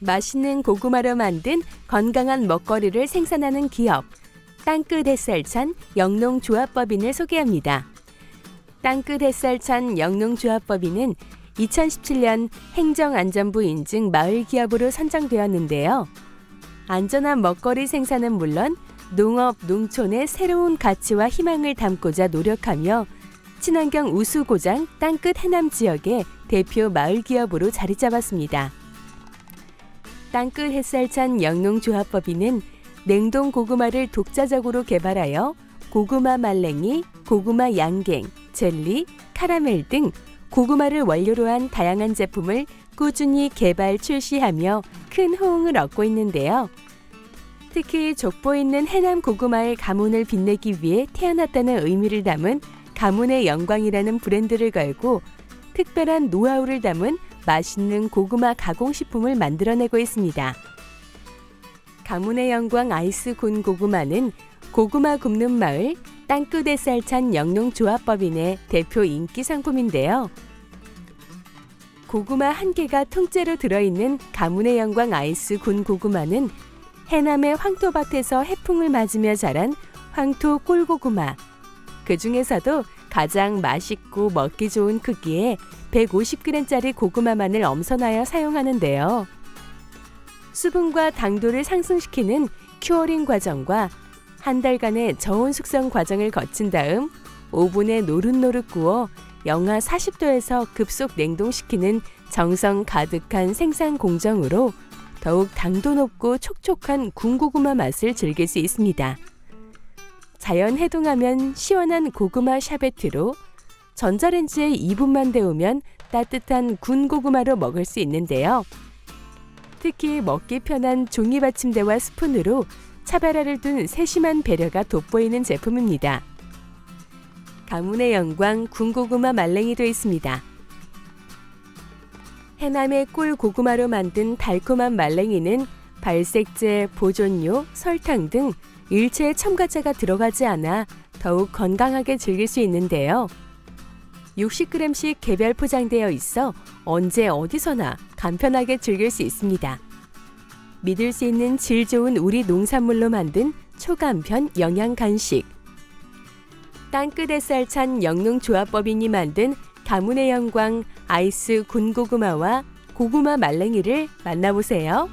맛있는 고구마로 만든 건강한 먹거리를 생산하는 기업 땅끝 햇살찬 영농조합법인을 소개합니다. 땅끝 햇살찬 영농조합법인은 2017년 행정안전부 인증 마을 기업으로 선정되었는데요. 안전한 먹거리 생산은 물론 농업, 농촌의 새로운 가치와 희망을 담고자 노력하며 친환경 우수 고장 땅끝 해남 지역의 대표 마을 기업으로 자리 잡았습니다. 땅끝 햇살찬 영농조합법인은 냉동 고구마를 독자적으로 개발하여 고구마 말랭이, 고구마 양갱, 젤리, 카라멜 등 고구마를 원료로 한 다양한 제품을 꾸준히 개발 출시하며 큰 호응을 얻고 있는데요. 특히 족보 있는 해남 고구마의 가문을 빛내기 위해 태어났다는 의미를 담은 가문의 영광이라는 브랜드를 걸고 특별한 노하우를 담은 맛있는 고구마 가공식품을 만들어내고 있습니다. 가문의 영광 아이스 군 고구마는 고구마 굽는 마을 땅끝의 쌀찬 영농조합법인의 대표 인기 상품인데요. 고구마 한 개가 통째로 들어있는 가문의 영광 아이스 군 고구마는 해남의 황토밭에서 해풍을 맞으며 자란 황토 꿀고구마. 그 중에서도 가장 맛있고 먹기 좋은 크기의 150g짜리 고구마만을 엄선하여 사용하는데요. 수분과 당도를 상승시키는 큐어링 과정과 한 달간의 저온 숙성 과정을 거친 다음 오븐에 노릇노릇 구워 영하 40도에서 급속 냉동시키는 정성 가득한 생산 공정으로 더욱 당도 높고 촉촉한 군고구마 맛을 즐길 수 있습니다. 자연 해동하면 시원한 고구마 샤베트로 전자레인지에 2분만 데우면 따뜻한 군 고구마로 먹을 수 있는데요. 특히 먹기 편한 종이 받침대와 스푼으로 차별화를 둔 세심한 배려가 돋보이는 제품입니다. 가문의 영광 군고구마 말랭이도 있습니다. 해남의 꿀 고구마로 만든 달콤한 말랭이는 발색제, 보존료, 설탕 등 일체의 첨가제가 들어가지 않아 더욱 건강하게 즐길 수 있는데요. 60g씩 개별 포장되어 있어 언제 어디서나 간편하게 즐길 수 있습니다. 믿을 수 있는 질 좋은 우리 농산물로 만든 초간편 영양 간식. 땅끝 햇살찬 영농 조합법인이 만든 가문의 영광 아이스 군고구마와 고구마 말랭이를 만나보세요.